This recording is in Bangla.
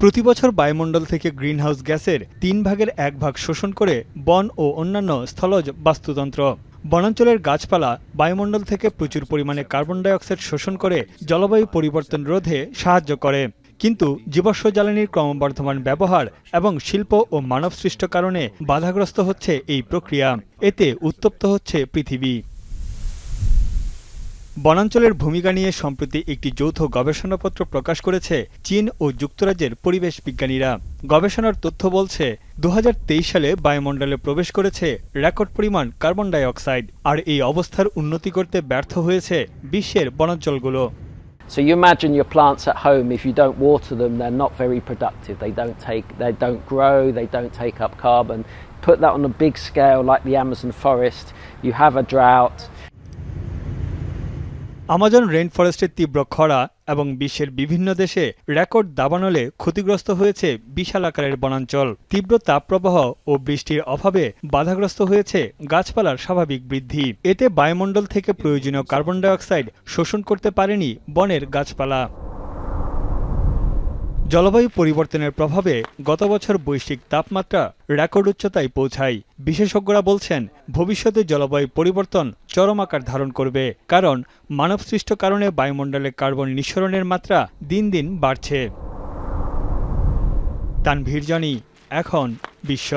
প্রতি বছর বায়ুমণ্ডল থেকে গ্রিনহাউস গ্যাসের তিন ভাগের এক ভাগ শোষণ করে বন ও অন্যান্য স্থলজ বাস্তুতন্ত্র। বনাঞ্চলের গাছপালা বায়ুমণ্ডল থেকে প্রচুর পরিমাণে কার্বন ডাইঅক্সাইড শোষণ করে জলবায়ু পরিবর্তন রোধে সাহায্য করে। কিন্তু জীবাশ্ম জ্বালানির ক্রমবর্ধমান ব্যবহার এবং শিল্প ও মানবসৃষ্ট কারণে বাধাগ্রস্ত হচ্ছে এই প্রক্রিয়া। এতে উত্তপ্ত হচ্ছে পৃথিবী। বনাঞ্চলের ভূমিকা নিয়ে সম্প্রতি একটি যৌথ গবেষণাপত্র প্রকাশ করেছে চীন ও যুক্তরাজ্যের পরিবেশ বিজ্ঞানীরা গবেষণার তথ্য বলছে দু হাজার তেইশ সালে বায়ুমণ্ডলে প্রবেশ করেছে রেকর্ড পরিমাণ কার্বন ডাই অক্সাইড আর এই অবস্থার উন্নতি করতে ব্যর্থ হয়েছে বিশ্বের বনাঞ্চলগুলো So you imagine your plants at home. If you don't water them, they're not very productive. They don't take, they don't grow, they don't take up carbon. Put that on a big scale, like the Amazon forest. You have a drought. Amazon rain ফরেস্টের তীব্র খরা এবং বিশ্বের বিভিন্ন দেশে রেকর্ড দাবানলে ক্ষতিগ্রস্ত হয়েছে বিশাল আকারের বনাঞ্চল। তীব্র তাপপ্রবাহ ও বৃষ্টির অভাবে বাধাগ্রস্ত হয়েছে গাছপালার স্বাভাবিক বৃদ্ধি। এতে বায়ুমণ্ডল থেকে প্রয়োজনীয় কার্বন ডাইঅক্সাইড শোষণ করতে পারেনি বনের গাছপালা। জলবায়ু পরিবর্তনের প্রভাবে গত বছর বৈশ্বিক তাপমাত্রা রেকর্ড উচ্চতায় পৌঁছায়। বিশেষজ্ঞরা বলছেন, ভবিষ্যতে জলবায়ু পরিবর্তন চরম আকার ধারণ করবে কারণ মানবসৃষ্ট কারণে বায়ুমণ্ডলে কার্বন নিঃসরণের মাত্রা দিন দিন বাড়ছে। তানভীর জানি, এখন বিশ্ব।